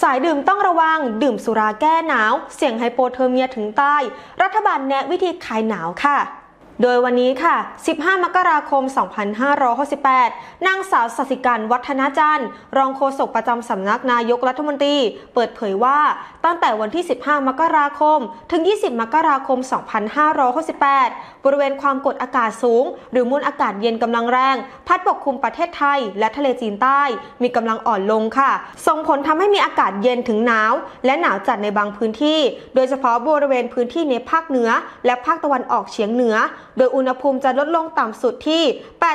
สายดื่มต้องระวัง ดื่มสุราแก้หนาว เสี่ยงไฮโปเทอร์เมียถึงตาย รัฐบาลแนะวิธีคลายหนาวค่ะ โดยวันนี้ค่ะ 15 มกราคม 2568 นางสาวสสิการวัฒนาจันทร์ รองโฆษกประจำสำนักนายกรัฐมนตรี เปิดเผยว่า ตั้งแต่วันที่ 15 มกราคม ถึง 20 มกราคม 2568 บริเวณความกดอากาศสูง หรือมวลอากาศเย็นกำลังแรง พัดปกคลุมประเทศไทย และทะเลจีนใต้ มีกำลังอ่อนลงค่ะ ส่งผลทำให้มีอากาศเย็นถึงหนาว และหนาวจัดในบางพื้นที่ โดยเฉพาะบริเวณพื้นที่ในภาคเหนือ และภาคตะวันออกเฉียงเหนือโดยอุณหภูมิจะลดลงต่ำสุดที่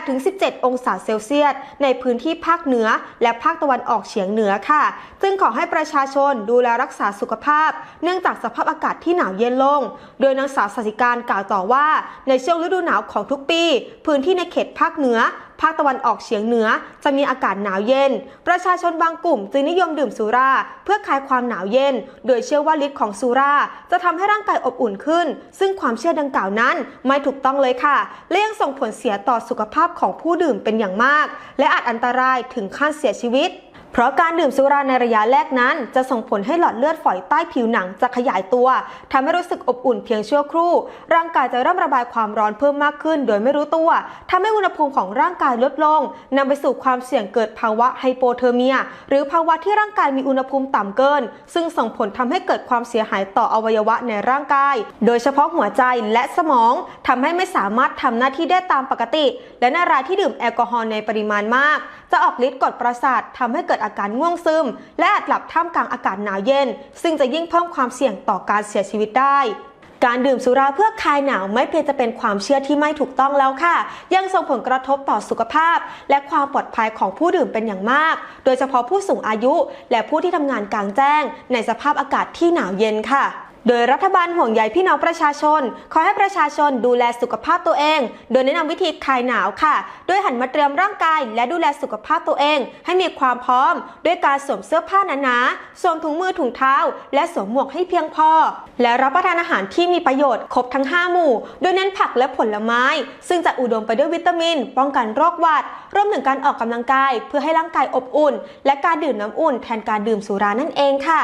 8-17 องศาเซลเซียส ในพื้นที่ภาคเหนือ และภาคตะวันออกเฉียงเหนือค่ะ จึงขอให้ประชาชนดูแลรักษาสุขภาพ เนื่องจากสภาพอากาศที่หนาวเย็นลง โดยนางสาวสสิการกล่าวต่อว่า ในช่วงฤดูหนาวของทุกปี พื้นที่ในเขตภาคเหนือ ภาคตะวันออกเฉียงเหนือจะมีอากาศหนาวเย็น ประชาชนบางกลุ่มจึงนิยมดื่มสุรา เพื่อคลายความหนาวเย็น โดยเชื่อว่าฤทธิ์ของสุรา จะทำให้ร่างกายอบอุ่นขึ้น ซึ่งความเชื่อดังกล่าวนั้นไม่ถูกต้องเลยค่ะ และยังส่งผลเสียต่อสุขภาพของผู้ดื่มเป็นอย่างมาก และอาจอันตรายถึงขั้นเสียชีวิต เพราะการดื่มสุราในระยะแรกนั้น จะส่งผลให้หลอดเลือดฝอยใต้ผิวหนังจะขยายตัวทำให้รู้สึกอบอุ่นเพียงชั่วครู่ ร่างกายจะเริ่มระบายความร้อนเพิ่มมากขึ้น โดยไม่รู้ตัวทำให้อุณหภูมิของร่างกายลดลงนำไปสู่ความเสี่ยงเกิดภาวะไฮโปเทอร์เมีย หรือภาวะที่ร่างกายมีอุณหภูมิต่ำเกิน ซึ่งส่งผลทำให้เกิดความเสียหายต่ออวัยวะในร่างกาย โดยเฉพาะหัวใจและสมองทำให้ไม่สามารถทำหน้าที่ได้ตามปกติ และในรายที่ดื่มแอลกอฮอล์ในปริมาณมาก จะออกฤทธิ์กดประสาททำให้เกิดอาการง่วงซึม และอาจหลับท่ามกลางอากาศหนาวเย็น ซึ่งจะยิ่งเพิ่มความเสี่ยงต่อการเสียชีวิตได้การดื่มสุราเพื่อคลายหนาวไม่เพียงจะเป็นความเชื่อที่ไม่ถูกต้องแล้วค่ะ ยังส่งผลกระทบต่อสุขภาพ และความปลอดภัยของผู้ดื่มเป็นอย่างมาก โดยเฉพาะผู้สูงอายุ และผู้ที่ทำงานกลางแจ้ง ในสภาพอากาศที่หนาวเย็นค่ะ โดยรัฐบาลห่วงใยพี่น้องประชาชน ขอให้ประชาชนดูแลสุขภาพตัวเอง โดยแนะนำวิธีคลายหนาวค่ะ โดยหันมาเตรียมร่างกาย และดูแลสุขภาพตัวเอง ให้มีความพร้อม ด้วยการสวมเสื้อผ้าหนาๆ สวมถุงมือถุงเท้า และสวมหมวกให้เพียงพอ และรับประทานอาหารที่มีประโยชน์ครบทั้ง 5 หมู่ โดยเน้นผักและผลไม้ ซึ่งจะอุดมไปด้วยวิตามิน ป้องกันโรคหวัด รวมถึงการออกกำลังกาย เพื่อให้ร่างกายอบอุ่น และการดื่มน้ำอุ่นแทนการดื่มสุรานั่นเองค่ะ